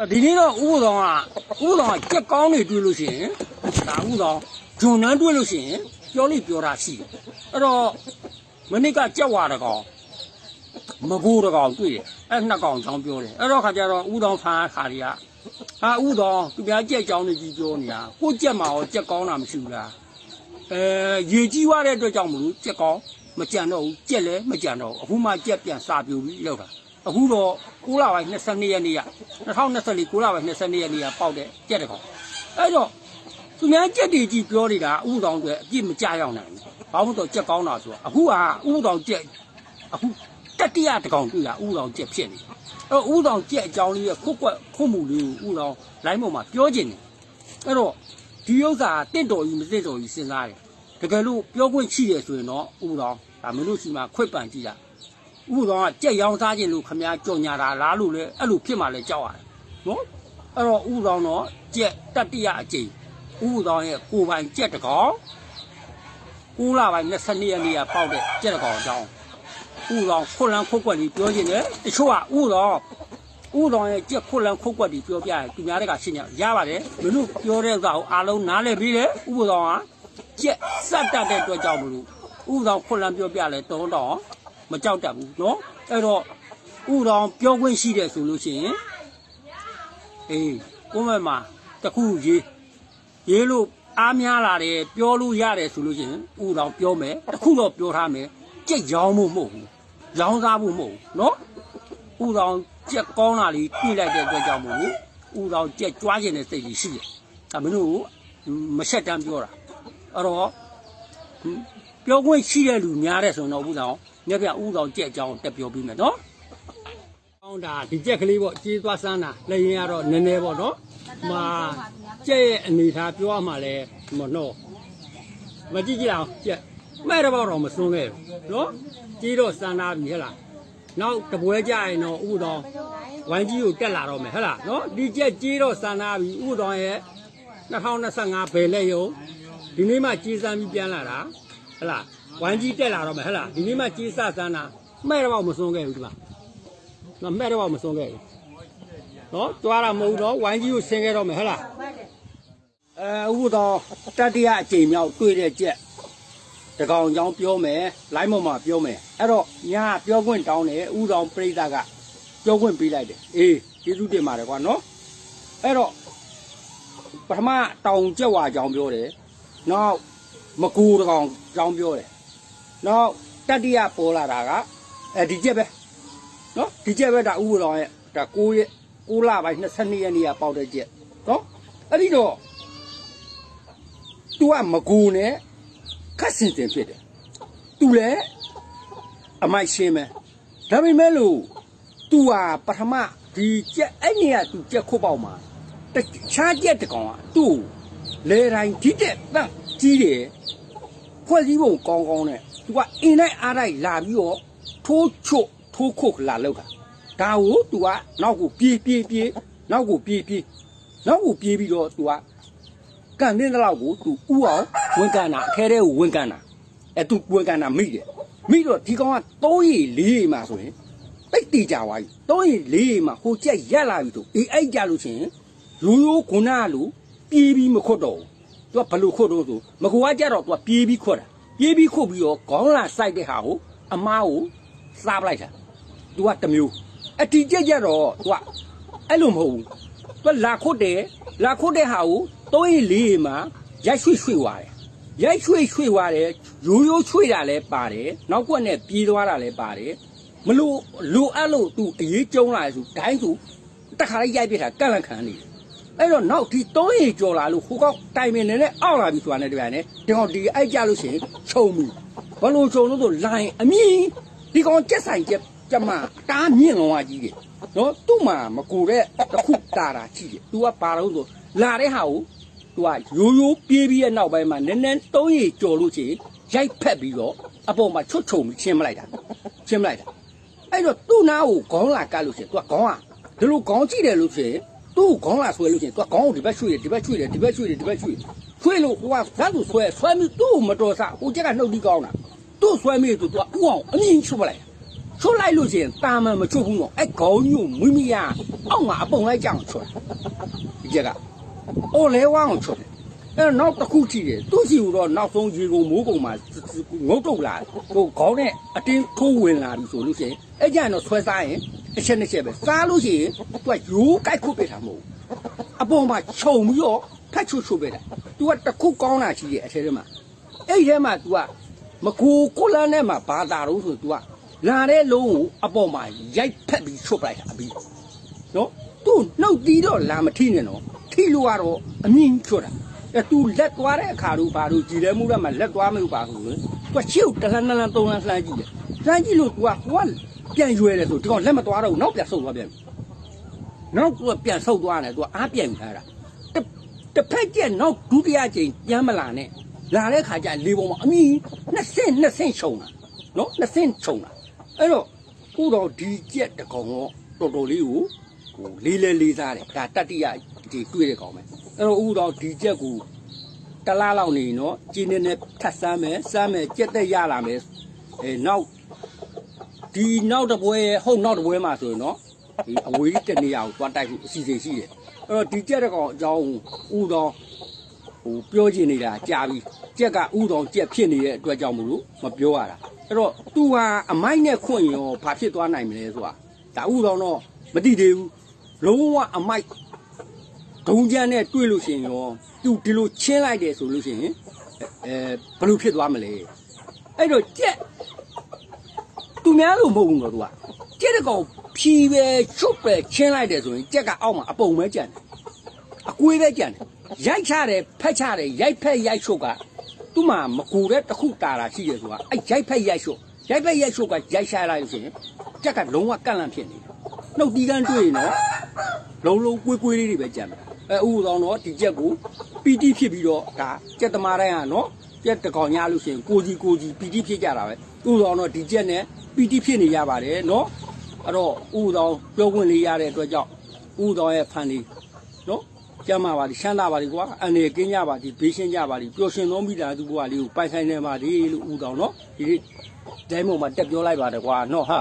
အဲ့ဒီနေ့တော့ဥပဒေကဥပဒေကကြက်ကောင်းနေတွေ့လို့ရှိရင်ဒါဥပဒေဂျွန်နန်းတွေ့လို့ရှိရင်ပြောလိပြောတာရှိတယ်အဲ့တော့မနစ်ကကြက်ဝါတကောင်မကိုးတကောင်တွေ့တယ်အဲ့နှစ်ကောင်ချောင်းပြောတယ်အဲ့တော့ခါကျတော့ဥပဒေဖန်ခါတွေကဟာဥပဒေသူများကြက်ချောင်းနေကြီးပြောနေတာကိုကြက်မှာရောကြက်ကောင်းတာမရှိဘူးလားအဲရေကြီးသွားတဲ့အတွက်ကြောင့်မလို့ကြက်ကောင်းမကြံတော့ဘူးကြက်လည်းမကြံတော့ဘူးအခုမှကြက်ပြန်စာပြူပြီးလောက်တာ အခုတော့6လပိုင်း22ရက်နေ့က2024 6လပိုင်း22ရက်နေ့ကပေါက်တဲ့ကြက်တစ်ကောင်အဲ့တော့သူများကြက်တွေကြီးပြောနေတာဥပဒေတော်အတွက်အပြစ်မကြရောက်နိုင်ဘူးဘာလို့တော့ကြက်ကောင်းတာဆိုတော့အခုကဥပဒေတော်ကြက်အခုတတိယတစ်ကောင်တွေ့တာဥပဒေတော်ကြက်ဖြစ်နေအဲ့ဥပဒေတော်ကြက်အကြောင်းလေးကခုတ်ကွက်ခုတ်မှုလေးကိုဥပဒေတော်လိုင်းပေါ်မှာပြောကျင်တယ်အဲ့တော့ဒီဥစ္စာတင့်တော်ကြီးမတင့်တော်ကြီးစဉ်းစားတယ်တကယ်လို့ပြောခွင့်ရှိတယ်ဆိုရင်တော့ဥပဒေတော်ဒါမင်းတို့ရှိမှခွတ်ပန်ကြည့်တာ ဥပဒေကကြက်ရောင်းစားခြင်းလို့ခမများကြော်ညာတာလားလို့လေအဲ့လိုဖြစ်မှလည်းကြောက်ရတယ်နော်အဲ့တော့ဥပဒေတော့ကြက်တတိယအကြိမ်ဥပဒေရဲ့ကိုယ်ပိုင်ကြက်တကောင်9လပိုင်း22ရက်နေ့ကပေါက်တဲ့ကြက်တကောင်အကြောင်းဥပဒေခွတ်လန်းခုတ်ကွက်ကြီးပြောခြင်းနဲ့တချို့ကဥပဒေဥပဒေရဲ့ကြက်ခွတ်လန်းခုတ်ကွက်ကြီးပြောပြရင်သူများတွေကရှင်းရရပါတယ်မင်းတို့ပြောတဲ့ဥစ္စာကိုအားလုံးနားလည်ပြီးတယ်ဥပဒေကကြက်စက်တတ်တဲ့အတွက်ကြောင့်မလို့ဥပဒေခွတ်လန်းပြောပြလဲတုံးတော့ မကြောက်တတ်ဘူးเนาะအဲ့တော့ဥတော်ပြောခွင့်ရှိတယ်ဆိုလို့ရှိရင်အေးကိုယ့်မမှာတစ်ခုရေးရေးလို့အားများလာတယ်ပြောလို့ရတယ်ဆိုလို့ရှိရင်ဥတော်ပြောမယ်တစ်ခုတော့ပြောထားမယ်ကြက်ရောင်းမှုမဟုတ်ဘူးရောင်းစားမှုမဟုတ်ဘူးเนาะဥတော်ကြက်ကောင်းလာလေးတွေ့လိုက်တဲ့အတွက်ကြောင့်မို့လို့ဥတော်ကြက်ကြွားခြင်းတဲ့စိတ်ကြီးရှိတယ်ဒါမင်းတို့မဆက်တမ်းပြောတာအဲ့တော့ ပြောခွင့်ရှိတဲ့လူများတဲ့ဆိုတော့ဥဆောင် မြက်ပြဥဆောင်ကြက်အကြောင်းတက်ပြောပြီးမယ်နော်။ကောင်းတာဒီကြက်ကလေးပေါ့ကြေးသွားစမ်းတာလည်းရင်ကတော့နည်းနည်းပေါ့နော်။မာကြက်ရဲ့အနေထားပြောရမှလည်းမနှော။မကြည့်ကြည့်အောင်ကြက်မဲ့တော့တော့မစွန်းခဲ့ဘူးနော်။ကြေးတော့စမ်းသားပြီဟဲ့လား။နောက်တပွဲကြရင်တော့ဥဆောင်ဝိုင်းကြီးကိုတက်လာတော့မယ်ဟဲ့လားနော်။ဒီကြက်ကြေးတော့စမ်းသားပြီဥဆောင်ရဲ့2025ဘယ်လက်ရုံဒီနေ့မှကြေးစမ်းပြီးပြန်လာတာဟလာ ဝိုင်းကြီးတက်လာတော့မယ်ဟလာဒီနေ့မှကြီးစစမ်းတာမဲ့တော့မစွန်းခဲ့ဘူးဒီမှာနော်မဲ့တော့မစွန်းခဲ့ဘူးနော်တွားတာမဟုတ်ဘူးနော်ဝိုင်းကြီးကိုဆင်းခဲ့တော့မယ်ဟလာအဲဥပဒေတတိယအကြိမ်မြောက်တွေ့တဲ့ကြက်တကောင်ချောင်းပြောမယ်လိုင်းမော်မှာပြောမယ်အဲ့တော့ညာပြောခွင့်တောင်းတယ်ဥတော်ပြိဿကပြောခွင့်ပေးလိုက်တယ်အေးကျေးဇူးတင်ပါတယ်ကွာနော်အဲ့တော့ပထမတောင်ကြက်ဝါချောင်းပြောတယ်နောက်မကူတကောင်ကြောင်းပြောတယ်။ နောက်တတိယပေါ်လာတာကအဲဒီကျက်ပဲနော်ဒီကျက်ပဲဒါဥပဒေရဲ့ဒါ9ရက်9လပိုင်း22ရက်နေ့ကပေါက်တဲ့ကျက်နော်အဲ့ဒီတော့သူကမကူနဲ့ခက်စင်တင်ဖြစ်တယ်သူလည်းအမိုက်ရှင်းပဲဒါပေမဲ့လို့သူဟာပထမဒီကြက်အဲ့နေကသူကြက်ခုတ်ပေါက်မှာတခြားကြက်တကောင်ကသူ့လေတိုင်းဒီတဲ့တန့်ကြီးတယ်ဖွဲ့စည်းပုံကောင်းကောင်းနဲ့ သူကအင်းနဲ့အားလိုက်လာပြီးတော့ထိုးချွတ်ထိုးခုတ်လာလောက်တာဒါကိုသူကနောက်ကိုပြေးပြေးပြေးနောက်ကိုပြေးပြေးနောက်ကိုပြေးပြီးတော့သူကကန်တဲ့လောက်ကိုသူဥအောင်ဝန်ကန်တာအခဲတဲ့ကိုဝန်ကန်တာအဲသူဝန်ကန်တာမိတယ်မိတော့ဒီကောင်က3ရီ4ရီမှာဆိုရင်တိတ်တီကြသွားပြီ3ရီ4ရီမှာဟိုကြက်ရက်လာပြီဆိုအေးအဲ့ကြလို့ရှိရင်ရိုးရိုးခုနကလိုပြေးပြီးမခွတ်တော့ဘူးသူကဘလို့ခုတ်တော့ဆိုမကူကကြတော့သူကပြေးပြီးခွတ်တာ ပြေးပြီးခုတ်ပြီးတော့ခေါင်းလာစိုက်တဲ့ဟာကိုအမားကိုစားပလိုက်တာသူကတစ်မျိုးအတီကြက်ကြတော့သူကအဲ့လိုမဟုတ်ဘူးသူကလာခုတ်တယ်လာခုတ်တဲ့ဟာကိုသုံးရီလေးရီမှာရိုက်ရွှေ့ရွှေ့သွားတယ်ရိုက်ရွှေ့ရွှေ့သွားတယ်ရိုးရိုးရွှေ့တာလည်းပါတယ်နောက်ကွက်နဲ့ပြေးသွားတာလည်းပါတယ်မလို့လိုအပ်လို့သူအရေးကျုံလာဆိုဒိုင်းဆိုတခါလေးရိုက်ပြစ်တာကန့်လန့်ခံနေတယ် အဲ့တော့နောက်ဒီ3ရေကျော်လာလို့ဟိုကောက်တိုင်ပင်နဲ့အောက်လာပြီဆိုတာနဲ့တပြိုင်နဲ့ဒီကောင်ဒီအိုက်ကြလို့ရှိရင်ခြုံပြီဘလို့ခြုံလို့ဆိုလိုင်းအမြင့်ဒီကောင်ကြက်ဆိုင်ကြက်ကြက်မတားမြင့်လုံးဝကြီးတယ်နော်သူ့မှာမကူတဲ့တစ်ခုတာတာကြီးတယ် तू ကပါတော့ဆိုလာတဲ့ဟာကို तू ကရိုးရိုးပြေးပြီးရဲ့နောက်ပိုင်းမှာနည်းနည်း3ရေကျော်လို့ရှိရင်ရိုက်ဖက်ပြီးတော့အပေါ်မှာချွတ်ချုံပြီးချင်းမလိုက်တာချင်းမလိုက်တာ အဲ့တော့သူ့နာကိုခေါင်းလာကတ်လို့ရှိရင် तू ကခေါင်းอ่ะဒီလိုခေါင်းကြည့်တယ်လို့ရှိရင် သူ့ကိုခေါင်းလာဆွဲလို့ရှိရင် तू ကခေါင်းကိုဒီဘက်ရွှေ့တယ်ဒီဘက်ရွှေ့တယ်ဒီဘက်ရွှေ့တယ်ဒီဘက်ရွှေ့တယ်ရွှေ့လို့ဟိုကဇက်သူဆွဲဆွဲပြီးသူ့ကိုမတော်စားဟိုချက်ကနှုတ်ပြီးကောင်းတာသူ့ဆွဲမိသူ तू ကဥအောင်အမြင့်ချွတ်ပလိုက်တာချွတ်လိုက်လို့ရှိရင်တာမန်မချွတ်ဘူးတော့အဲ့ခေါင်းညို့မိမိရအောက်မှာအပုံလိုက်ကြအောင်ချွတ်ဒီချက်ကအိုလဲဝအောင်ချွတ်တယ်အဲ့တော့နောက်တစ်ခုကြည့်တယ်သူ့စီကတော့နောက်ဆုံးရေကုန်မိုးကုန်မှာငုတ်တုတ်လာဟိုခေါင်းနဲ့အတင်းထိုးဝင်လာပြီဆိုလို့ရှိရင်အဲ့ကြရင်တော့ဆွဲစားရင် တစ်ချက်နှစ်ချက်ပဲစားလို့ရှိရင်သူကရိုးကြိုက်ခုတ်ပေးတာမဟုတ်ဘူးအပေါ်မှာခြုံပြီးတော့ဖက်ချွတ်ချွတ်ပေးတာ तू ကတစ်ခုကောင်းတာရှိတယ်အထဲထဲမှာအဲ့ဒီထဲမှာ तू ကမကူကိုလန်းထဲမှာဘာသာတော့ဆို तू ကလာတဲ့လုံးကိုအပေါ်မှာရိုက်ဖက်ပြီးချွတ်ပလိုက်တာအပြီးနော်သူ့နှုတ်တီးတော့လာမထိနဲ့နော်ထိလို့ကတော့အမြင့်ချွတ်တာအဲ तू လက်သွားတဲ့အခါတို့ဘာတို့ကြည်လဲမှုရမှာလက်သွားမလို့ပါဘူးလေ तू ရှေ့ကိုတစ်လန်းနှစ်လန်းသုံးလန်းလှမ်းကြည့်တယ်လှမ်းကြည့်လို့ तू ကဟိုက ပြန်ရွယ်တယ်ဆိုဒီကောင်လက်မသွားတော့ဘူးနောက်ပြန်ဆုတ်သွားပြန်ပြီနောက် तू ကပြန်ဆုတ်သွားတယ် तू ကအားပြန်ယူထားတာတစ်တစ်ဖက်ကျက်နောက်ဒုတိယကြိမ်ပြန်မလာနဲ့လာတဲ့ခါကျလေပေါ်မှာအမီနှစ်ဆင့်နှစ်ဆင့်ခြုံတာနော်နှစ်ဆင့်ခြုံတာအဲ့တော့ခုတော့ဒီကျက်တစ်ကောင်တော့တော်တော်လေးကိုဟိုလေးလဲလေးစားတယ်ဒါတတ္တိယဒီတွေ့တဲ့ကောင်ပဲအဲ့တော့ဥတော့ဒီကျက်ကိုတလားလောက်နေနော်ကျင်းနေနဲ့ထပ်ဆမ်းမယ်စမ်းမယ်ကြက်တက်ရလာမယ်အဲနောက် ဒီနောက်တစ်ပွဲဟုတ်နောက်တစ်ပွဲမှာဆိုရင်နော်ဒီအဝေးကြီးတစ်နေရာကိုသွားတိုက်ဖို့အစီအစဉ်ရှိတယ်အဲ့တော့ဒီကြက်တဲ့ကောင်အကြောင်းဥတော်ဟိုပြောချင်နေတာကြာပြီကြက်ကဥတော်ကြက်ဖြစ်နေတဲ့အတွက်ကြောင့်မလို့မပြောရတာအဲ့တော့ तू ဟာအမိုက်နဲ့ခွင့်ရောဘာဖြစ်သွားနိုင်မလဲဆိုတာဒါဥတော်တော့မသိသေးဘူးလုံးဝအမိုက်ဒုံကြမ်းနဲ့တွေ့လို့ရှိရင်ရော तू ဒီလိုချင်းလိုက်တယ်ဆိုလို့ရှိရင်အဲဘယ်လိုဖြစ်သွားမလဲအဲ့တော့ကြက်သူ များလို့မဟုတ်ဘူးတော့ तू ကကြက်တဲ့ကောင်ဖြီးပဲချွတ်ပဲချင်းလိုက်တယ်ဆိုရင်ကြက်ကအောက်မှာအပုံပဲကြံတယ်အကွေးပဲကြံတယ်ရိုက်ချတယ်ဖက်ချတယ်ရိုက်ဖက်ရိုက်ရှုပ်ကသူ့မှာမကူတဲ့တစ်ခုတာတာရှိတယ်ဆိုတာအဲ့ရိုက်ဖက်ရိုက်ရှုပ်ရိုက်ဖက်ရိုက်ရှုပ်ကရိုက်ရှာလိုက်လို့ဆိုရင်ကြက်ကလုံးဝကန့်လန့်ဖြစ်နေတယ်နှုတ်တီးကန်းတွေ့ရင်တော့လုံးလုံးကွေးကွေးလေးတွေပဲကြံတယ်အဲဥပဒေတော့ဒီကြက်ကိုပီတိဖြစ်ပြီးတော့ဒါကြက်သမားတိုင်းကနော်ကြက်တကောင်ရလို့ရှိရင်ကိုကြီးကိုကြီးပီတိဖြစ်ကြတာပဲဥပဒေတော့ဒီကြက်နဲ့ ပီတိဖြစ်နေရပါတယ်နော်အဲ့တော့ဥပဒေပြောခွင့်လေးရတဲ့အတွက်ကြောင့်ဥပဒေရဲ့ဖန်လေးနော်ကျမ်းမာပါလိရှမ်းသာပါလိကွာအနေကင်းကြပါလိဘေးရှင်းကြပါလိပျော်ရွှင်သောမိသားစုဘဝလေးကိုပိုင်ဆိုင်နေပါလိလို့ဥတောင်းနော်ဒီဒိုင်းမုံမှာတက်ပြောလိုက်ပါတယ်ကွာနော်ဟာ